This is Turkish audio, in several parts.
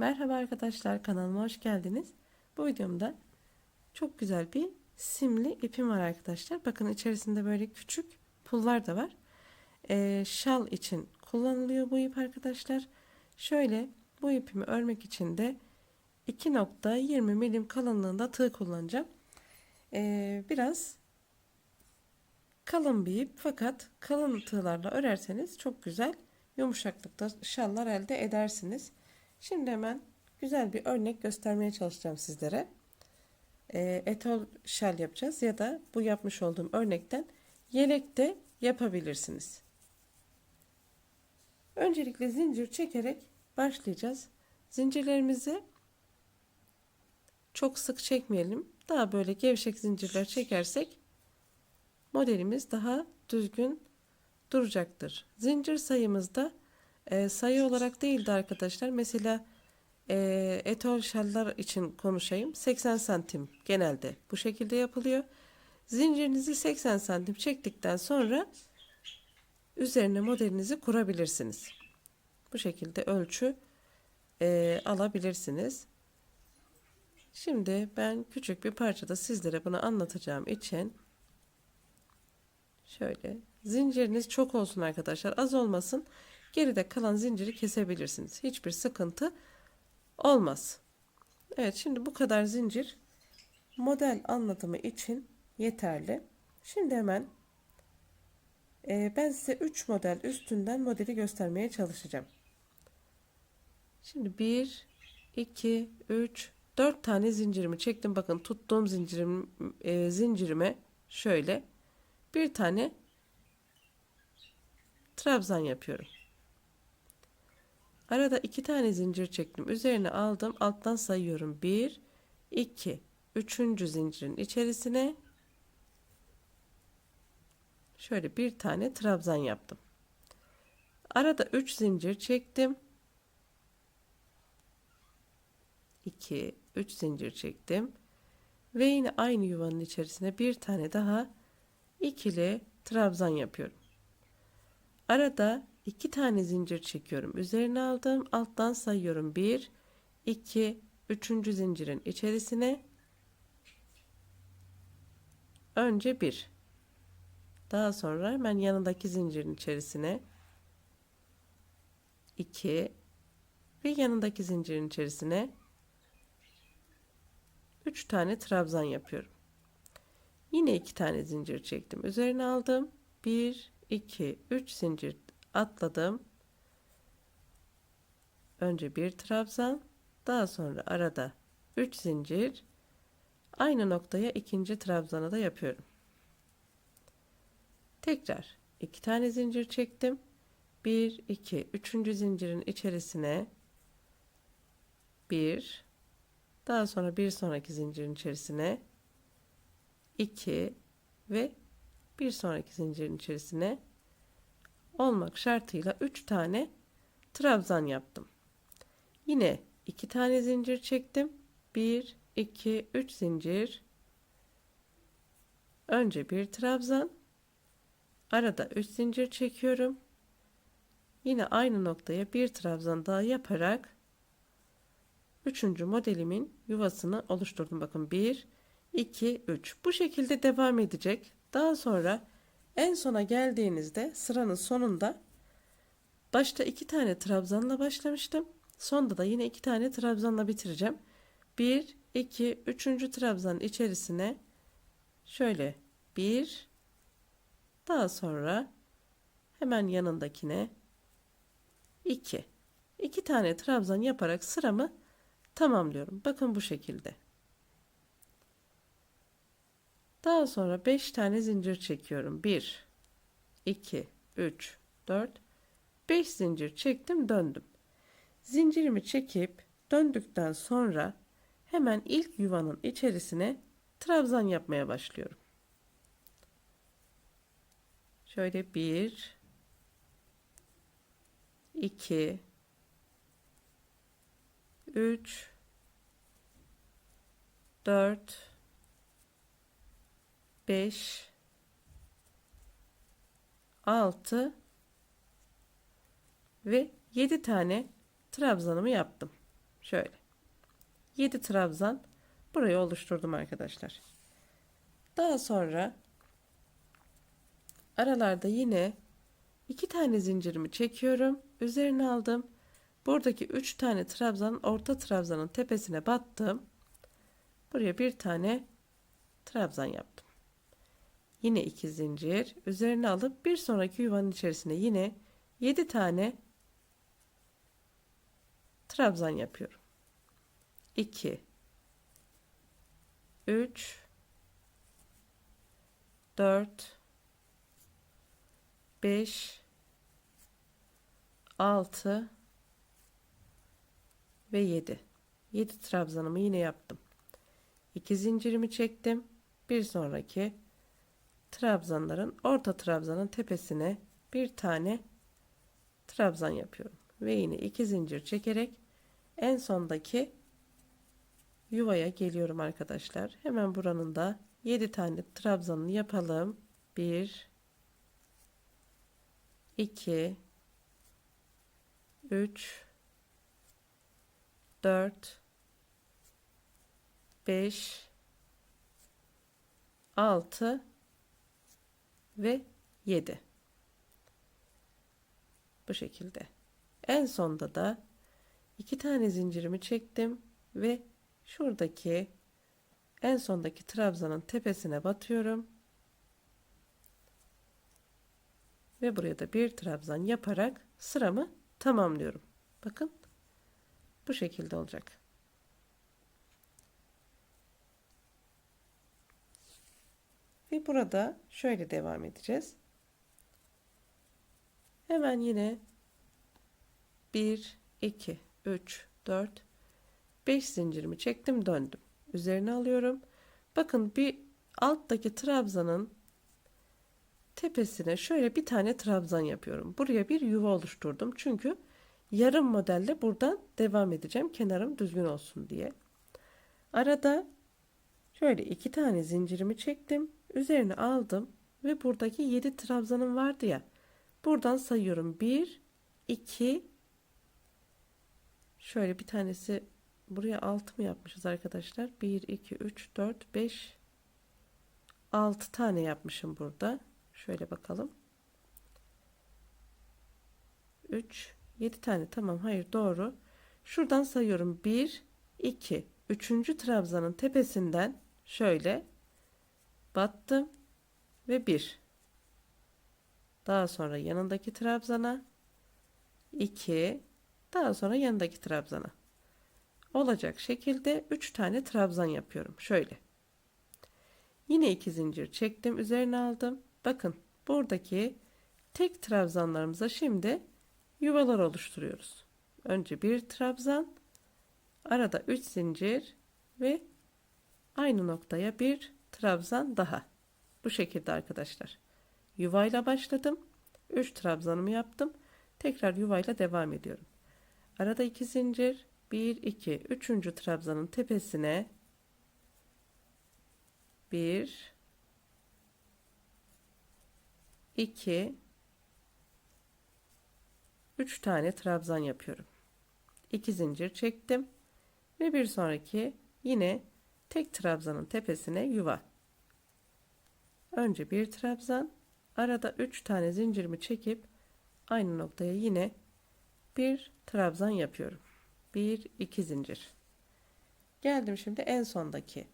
Merhaba arkadaşlar kanalıma hoş geldiniz. Bu videomda çok güzel bir simli ipim var arkadaşlar. Bakın içerisinde böyle küçük pullar da var. Ee, şal için kullanılıyor bu ip arkadaşlar. Şöyle bu ipimi örmek için de 2.20 milim kalınlığında tığ kullanacağım. Ee, biraz kalın bir ip fakat kalın tığlarla örerseniz çok güzel yumuşaklıkta şallar elde edersiniz. Şimdi hemen güzel bir örnek göstermeye çalışacağım sizlere. E, etol şal yapacağız ya da bu yapmış olduğum örnekten yelek de yapabilirsiniz. Öncelikle zincir çekerek başlayacağız. Zincirlerimizi çok sık çekmeyelim. Daha böyle gevşek zincirler çekersek modelimiz daha düzgün duracaktır. Zincir sayımızda e, sayı olarak değildi arkadaşlar. Mesela e, etol şallar için konuşayım. 80 santim genelde bu şekilde yapılıyor. Zincirinizi 80 santim çektikten sonra üzerine modelinizi kurabilirsiniz. Bu şekilde ölçü e, alabilirsiniz. Şimdi ben küçük bir parçada sizlere bunu anlatacağım için şöyle zinciriniz çok olsun arkadaşlar az olmasın geride kalan zinciri kesebilirsiniz. Hiçbir sıkıntı olmaz. Evet şimdi bu kadar zincir model anlatımı için yeterli. Şimdi hemen e, ben size 3 model üstünden modeli göstermeye çalışacağım. Şimdi 1 2 3 4 tane zincirimi çektim. Bakın tuttuğum zincirim e, zincirime şöyle bir tane trabzan yapıyorum. Arada iki tane zincir çektim. Üzerine aldım. Alttan sayıyorum. Bir, iki, üçüncü zincirin içerisine şöyle bir tane trabzan yaptım. Arada üç zincir çektim. 2 3 zincir çektim ve yine aynı yuvanın içerisine bir tane daha ikili trabzan yapıyorum. Arada iki tane zincir çekiyorum. Üzerine aldım. Alttan sayıyorum. 1 2 3. zincirin içerisine önce 1 daha sonra hemen yanındaki zincirin içerisine 2 ve yanındaki zincirin içerisine 3 tane trabzan yapıyorum. Yine 2 tane zincir çektim. Üzerine aldım. 1 2 3 zincir atladım. Önce bir trabzan, daha sonra arada 3 zincir. Aynı noktaya ikinci trabzanı da yapıyorum. Tekrar 2 tane zincir çektim. 1 2 3. zincirin içerisine 1 daha sonra bir sonraki zincirin içerisine 2 ve bir sonraki zincirin içerisine olmak şartıyla 3 tane trabzan yaptım. Yine 2 tane zincir çektim. 1 2 3 zincir. Önce bir trabzan, arada 3 zincir çekiyorum. Yine aynı noktaya bir trabzan daha yaparak Üçüncü modelimin yuvasını oluşturdum. Bakın 1, 2, 3. Bu şekilde devam edecek. Daha sonra en sona geldiğinizde sıranın sonunda başta iki tane trabzanla başlamıştım. Sonda da yine iki tane trabzanla bitireceğim. 1, 2, 3. trabzanın içerisine şöyle 1 daha sonra hemen yanındakine 2. 2 tane trabzan yaparak sıramı tamamlıyorum. Bakın bu şekilde. Daha sonra 5 tane zincir çekiyorum. 1 2 3 4 5 zincir çektim, döndüm. Zincirimi çekip döndükten sonra hemen ilk yuvanın içerisine trabzan yapmaya başlıyorum. Şöyle 1 2 3 4 5 6 ve 7 tane trabzanımı yaptım. Şöyle. 7 trabzan burayı oluşturdum arkadaşlar. Daha sonra aralarda yine iki tane zincirimi çekiyorum. Üzerine aldım. Buradaki 3 tane trabzanın orta trabzanın tepesine battım. Buraya bir tane trabzan yaptım. Yine iki zincir. Üzerine alıp bir sonraki yuvanın içerisine yine 7 tane trabzan yapıyorum. 2 3 4 5 6 ve 7 7 trabzanımı yine yaptım. 2 zincirimi çektim. Bir sonraki trabzanların orta trabzanın tepesine bir tane trabzan yapıyorum. Ve yine 2 zincir çekerek en sondaki yuvaya geliyorum arkadaşlar. Hemen buranın da 7 tane trabzanını yapalım. 1 2 3 4 5 6 ve 7 bu şekilde. En sonda da iki tane zincirimi çektim ve şuradaki en sondaki trabzanın tepesine batıyorum. Ve buraya da bir trabzan yaparak sıramı tamamlıyorum. Bakın bu şekilde olacak ve burada şöyle devam edeceğiz. Hemen yine 1 2 3 4 5 zincirimi çektim döndüm. Üzerine alıyorum. Bakın bir alttaki trabzanın tepesine şöyle bir tane trabzan yapıyorum. Buraya bir yuva oluşturdum. Çünkü yarım modelle buradan devam edeceğim kenarım düzgün olsun diye. Arada şöyle iki tane zincirimi çektim üzerine aldım ve buradaki 7 trabzanım vardı ya. Buradan sayıyorum. 1 2 şöyle bir tanesi buraya 6 mı yapmışız arkadaşlar? 1 2 3 4 5 6 tane yapmışım burada. Şöyle bakalım. 3 7 tane. Tamam hayır doğru. Şuradan sayıyorum. 1 2 3. trabzanın tepesinden şöyle battım ve 1 daha sonra yanındaki trabzana. 2 daha sonra yanındaki trabzana. Olacak şekilde 3 tane trabzan yapıyorum. Şöyle. Yine iki zincir çektim üzerine aldım. Bakın buradaki tek trabzanlarımıza şimdi yuvalar oluşturuyoruz. Önce bir trabzan arada 3 zincir ve aynı noktaya bir trabzan daha. Bu şekilde arkadaşlar. Yuvayla başladım. 3 trabzanımı yaptım. Tekrar yuvayla devam ediyorum. Arada 2 zincir. 1 2 3. trabzanın tepesine 1 2 3 tane trabzan yapıyorum. 2 zincir çektim ve bir sonraki yine tek trabzanın tepesine yuva önce bir trabzan arada 3 tane zincirimi çekip aynı noktaya yine bir trabzan yapıyorum. 1 2 zincir. Geldim şimdi en sondaki.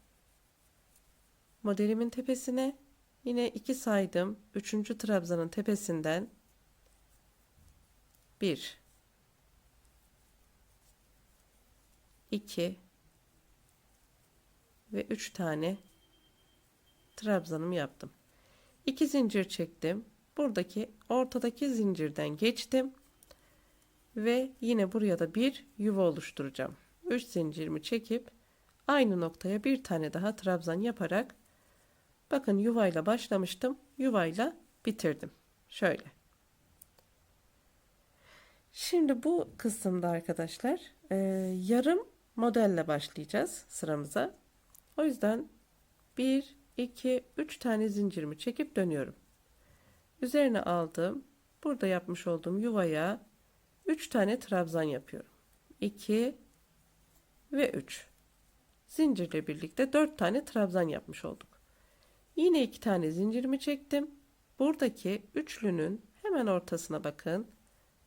Modelimin tepesine yine 2 saydım. 3. trabzanın tepesinden 1 2 ve 3 tane trabzanımı yaptım. 2 zincir çektim. Buradaki ortadaki zincirden geçtim. Ve yine buraya da bir yuva oluşturacağım. 3 zincirimi çekip aynı noktaya bir tane daha trabzan yaparak bakın yuvayla başlamıştım yuvayla bitirdim. Şöyle. Şimdi bu kısımda arkadaşlar e, yarım modelle başlayacağız sıramıza. O yüzden 1 2 3 tane zincirimi çekip dönüyorum üzerine aldım burada yapmış olduğum yuvaya 3 tane trabzan yapıyorum 2 ve 3. Zincirle birlikte 4 tane trabzan yapmış olduk. Yine 2 tane zincirimi çektim. Buradaki üçlünün hemen ortasına bakın.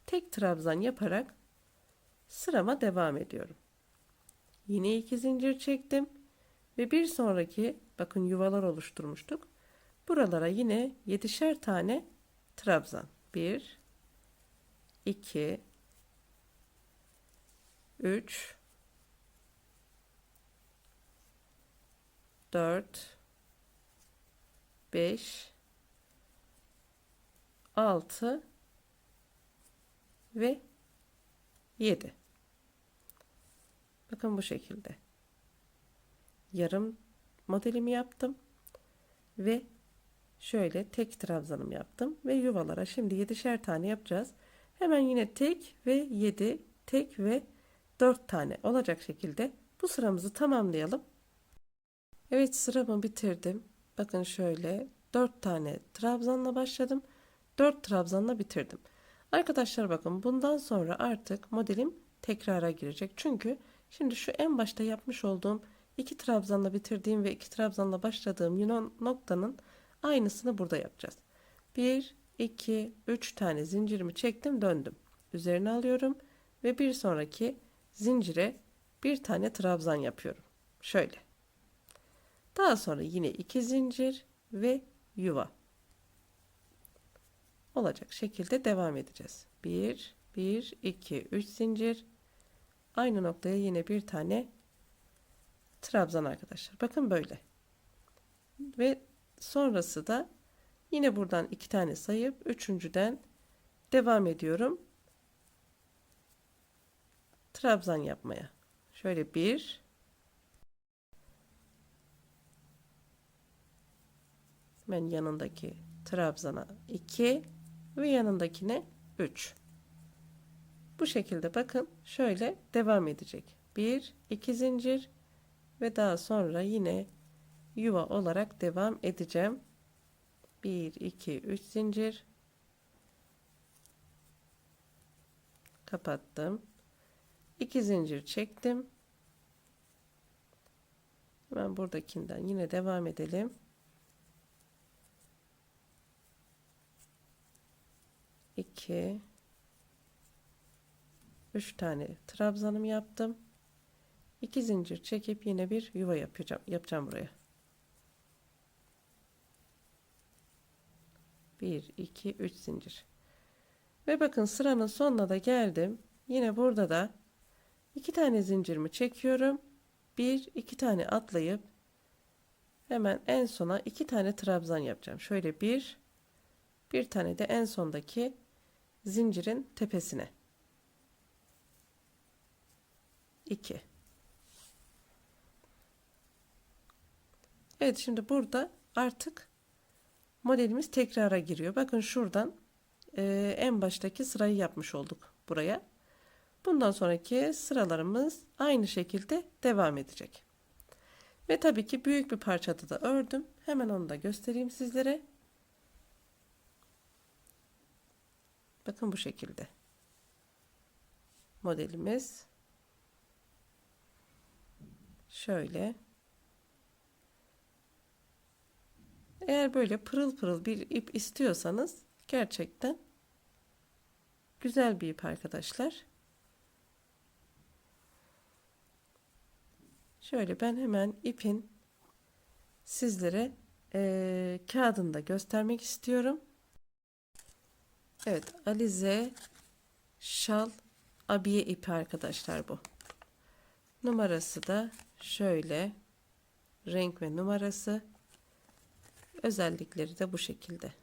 Tek trabzan yaparak sırama devam ediyorum. Yine 2 zincir çektim ve bir sonraki bakın yuvalar oluşturmuştuk. Buralara yine 7'şer tane trabzan. 1 2 3 4 5 6 ve 7 bakın bu şekilde yarım modelimi yaptım ve şöyle tek trabzanım yaptım ve yuvalara şimdi 7'şer tane yapacağız. Hemen yine tek ve 7 tek ve 4 tane olacak şekilde bu sıramızı tamamlayalım. Evet sıramı bitirdim. Bakın şöyle 4 tane trabzanla başladım 4 trabzanla bitirdim. Arkadaşlar bakın bundan sonra artık modelim tekrara girecek. Çünkü şimdi şu en başta yapmış olduğum 2 trabzanla bitirdiğim ve 2 trabzanla başladığım Yunan noktanın aynısını burada yapacağız. 1 2 3 tane zincirimi çektim döndüm. Üzerine alıyorum ve bir sonraki zincire bir tane trabzan yapıyorum. Şöyle. Daha sonra yine iki zincir ve yuva. Olacak şekilde devam edeceğiz. 1 1 2 3 zincir. Aynı noktaya yine bir tane trabzan arkadaşlar. Bakın böyle. Ve sonrası da yine buradan iki tane sayıp üçüncüden devam ediyorum. Trabzan yapmaya. Şöyle bir. Hemen yanındaki trabzana 2 ve yanındakine 3 bu şekilde bakın şöyle devam edecek. 1 2 zincir ve daha sonra yine yuva olarak devam edeceğim. 1 2 3 zincir. Kapattım. 2 zincir çektim. Hemen buradakinden yine devam edelim. İki üç tane trabzanım yaptım 2 zincir çekip yine bir yuva yapacağım yapacağım buraya. 1 2 3 zincir. Ve bakın sıranın sonuna da geldim. Yine burada da iki tane zincirimi çekiyorum. Bir iki tane atlayıp hemen en sona iki tane trabzan yapacağım. Şöyle bir bir tane de en sondaki zincirin tepesine. 2 Evet şimdi burada artık modelimiz tekrara giriyor. Bakın şuradan e, en baştaki sırayı yapmış olduk buraya. Bundan sonraki sıralarımız aynı şekilde devam edecek. Ve tabii ki büyük bir parçada da ördüm. Hemen onu da göstereyim sizlere. Bakın bu şekilde. Modelimiz şöyle. Eğer böyle pırıl pırıl bir ip istiyorsanız gerçekten güzel bir ip arkadaşlar. Şöyle ben hemen ipin sizlere e, kağıdında göstermek istiyorum. Evet Alize şal abiye ipi arkadaşlar bu. Numarası da şöyle renk ve numarası özellikleri de bu şekilde.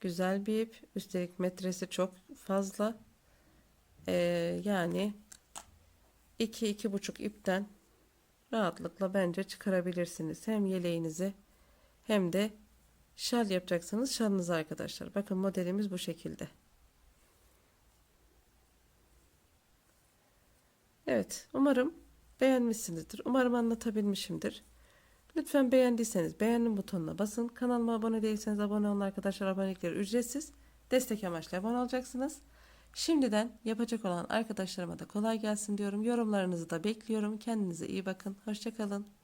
Güzel bir ip. Üstelik metresi çok fazla. Ee, yani 2 iki, buçuk ipten rahatlıkla bence çıkarabilirsiniz. Hem yeleğinizi hem de şal yapacaksanız şalınızı arkadaşlar. Bakın modelimiz bu şekilde. Evet umarım beğenmişsinizdir. Umarım anlatabilmişimdir. Lütfen beğendiyseniz beğenin butonuna basın. Kanalıma abone değilseniz abone olun arkadaşlar. Abonelikleri ücretsiz. Destek amaçlı abone olacaksınız. Şimdiden yapacak olan arkadaşlarıma da kolay gelsin diyorum. Yorumlarınızı da bekliyorum. Kendinize iyi bakın. Hoşçakalın.